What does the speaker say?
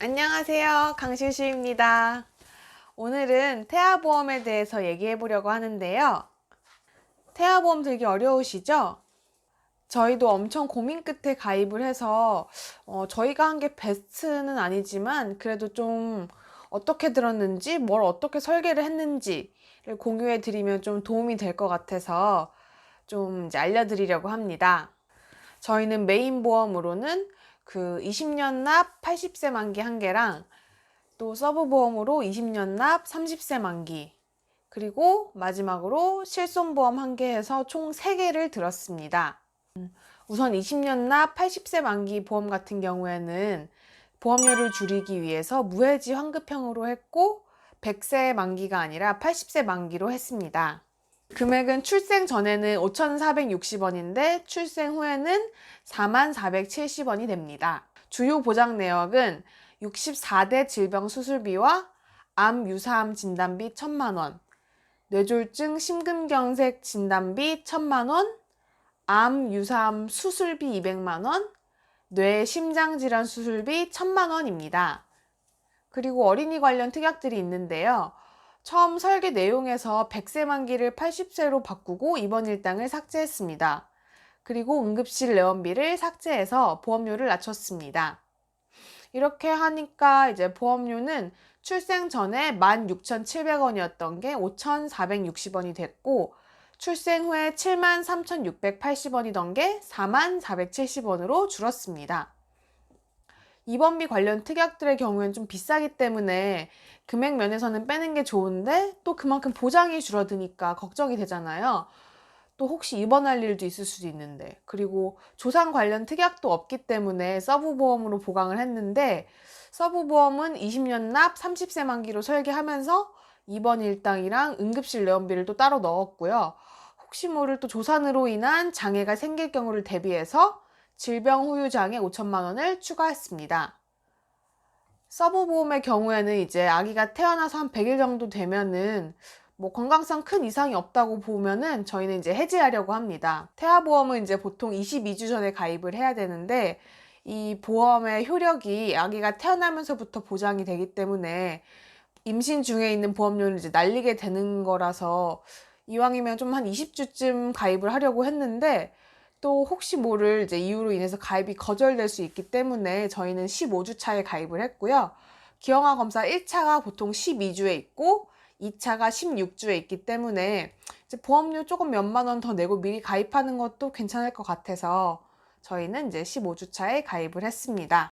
안녕하세요. 강실수입니다. 오늘은 태아보험에 대해서 얘기해 보려고 하는데요. 태아보험 들기 어려우시죠? 저희도 엄청 고민 끝에 가입을 해서 어, 저희가 한 게 베스트는 아니지만 그래도 좀 어떻게 들었는지 뭘 어떻게 설계를 했는지를 공유해 드리면 좀 도움이 될 것 같아서 좀 알려드리려고 합니다. 저희는 메인 보험으로는 그 20년 납 80세 만기 한 개랑 또 서브 보험으로 20년 납 30세 만기 그리고 마지막으로 실손보험 한 개 해서 총 3개를 들었습니다. 우선 20년 납 80세 만기 보험 같은 경우에는 보험료를 줄이기 위해서 무해지 환급형으로 했고 100세 만기가 아니라 80세 만기로 했습니다. 금액은 출생 전에는 5,460원인데 출생 후에는 44,470원이 됩니다. 주요 보장 내역은 64대 질병 수술비와 암 유사암 진단비 1,000만 뇌졸중 심근경색 진단비 1,000만 암 유사암 수술비 200만 원, 뇌 심장질환 수술비 1,000만 원입니다. 그리고 어린이 관련 특약들이 있는데요. 처음 설계 내용에서 100세 만기를 80세로 바꾸고 입원 일당을 삭제했습니다. 그리고 응급실 내원비를 삭제해서 보험료를 낮췄습니다. 이렇게 하니까 이제 보험료는 출생 전에 16,700원이었던 게 5,460원이 됐고 출생 후에 73,680원이던 게 4470원으로 줄었습니다. 입원비 관련 특약들의 경우엔 좀 비싸기 때문에 금액 면에서는 빼는 게 좋은데 또 그만큼 보장이 줄어드니까 걱정이 되잖아요. 또 혹시 입원할 일도 있을 수도 있는데 그리고 조상 관련 특약도 없기 때문에 서브 보험으로 보강을 했는데 서브 보험은 20년 납 30세 만기로 설계하면서 입원 일당이랑 응급실 내원비를 또 따로 넣었고요. 혹시 모를 또 조산으로 인한 장애가 생길 경우를 대비해서 질병 후유 장애 5천만 원을 추가했습니다. 서브 보험의 경우에는 이제 아기가 태어나서 한 100일 정도 되면은 뭐 건강상 큰 이상이 없다고 보면은 저희는 이제 해지하려고 합니다. 태아보험은 이제 보통 22주 전에 가입을 해야 되는데 이 보험의 효력이 아기가 태어나면서부터 보장이 되기 때문에 임신 중에 있는 보험료를 이제 날리게 되는 거라서 이왕이면 좀 한 20주쯤 가입을 하려고 했는데 또 혹시 모를 이제 이유로 인해서 가입이 거절될 수 있기 때문에 저희는 15주 차에 가입을 했고요. 기형아 검사 1차가 보통 12주에 있고 2차가 16주에 있기 때문에 보험료 조금 몇만 원 더 내고 미리 가입하는 것도 괜찮을 것 같아서 저희는 이제 15주 차에 가입을 했습니다.